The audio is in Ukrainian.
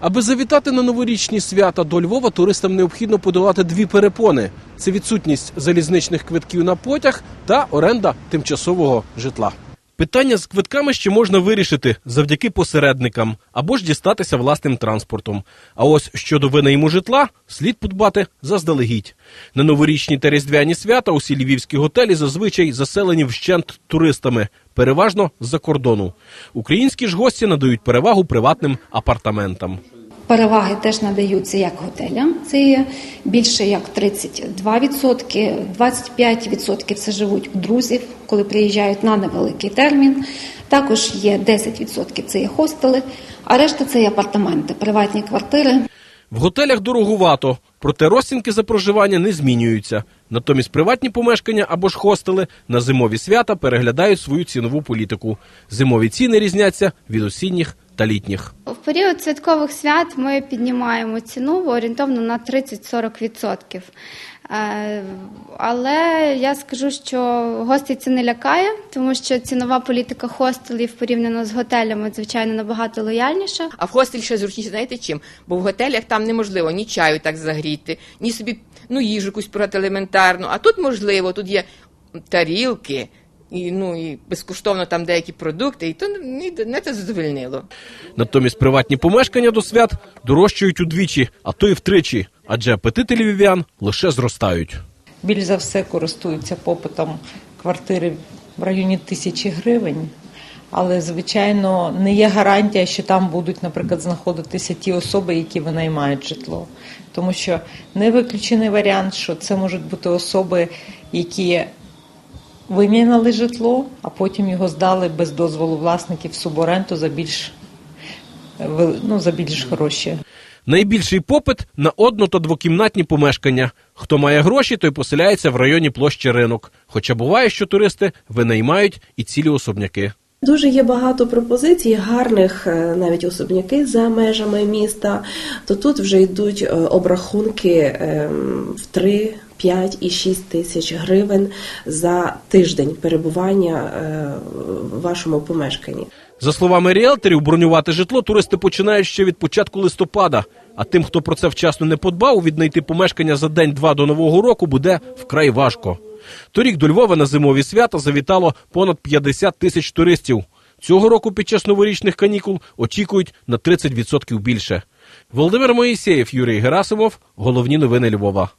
Аби завітати на новорічні свята до Львова, туристам необхідно подолати дві перепони: це відсутність залізничних квитків на потяг та оренда тимчасового житла. Питання з квитками ще можна вирішити завдяки посередникам або ж дістатися власним транспортом. А ось щодо винайму житла, слід подбати заздалегідь. На новорічні та різдвяні свята усі львівські готелі зазвичай заселені вщент туристами, переважно з-за кордону. Українські ж гості надають перевагу приватним апартаментам. Переваги теж надаються як готелям. Це є більше як 32%, 25% це живуть у друзів, коли приїжджають на невеликий термін. Також є 10% це є хостели, а решта це є апартаменти, приватні квартири. В готелях дорогувато, проте розцінки за проживання не змінюються. Натомість приватні помешкання або ж хостели на зимові свята переглядають свою цінову політику. Зимові ціни різняться від осінніх та літніх. В період святкових свят ми піднімаємо ціну орієнтовно на 30-40%. Е, Але я скажу, що гостей це не лякає, тому що цінова політика хостелів порівняно з готелями, звичайно, набагато лояльніша. А в хостелі ще зручніше, знаєте чим? Бо в готелях там неможливо ні чаю так загріти, ні собі ну, їжу якусь брати елементарну. А тут можливо, тут є тарілки, і, ну, і безкоштовно там деякі продукти, і то не, не це задовольнило. Натомість приватні помешкання до свят дорожчають удвічі, а то й втричі, адже апетити львів'ян лише зростають. більш за все користуються попитом квартири в районі тисячі гривень. Але, звичайно, не є гарантія, що там будуть, наприклад, знаходитися ті особи, які винаймають житло. Тому що не виключений варіант, що це можуть бути особи, які виміняли житло, а потім його здали без дозволу власників в суборенду за більш, е, ну, за більш гроші. Найбільший попит на одно- та двокімнатні помешкання. Хто має гроші, той поселяється в районі площі ринок. Хоча буває, що туристи винаймають і цілі особняки. Дуже є багато пропозицій, гарних е, навіть особняки за межами міста. То тут вже йдуть е, обрахунки ем, в 3, 5 і 6 тисяч гривень за тиждень перебування е, в вашому помешканні. За словами ріелторів, бронювати житло туристи починають ще від початку листопада. А тим, хто про це вчасно не подбав, віднайти помешкання за день-два до нового року буде вкрай важко. Торік до Львова на зимові свята завітало понад 50 тисяч туристів. Цього року під час новорічних канікул очікують на 30% більше. Володимир Моїсеєв, Юрій Герасимов. Головні новини Львова.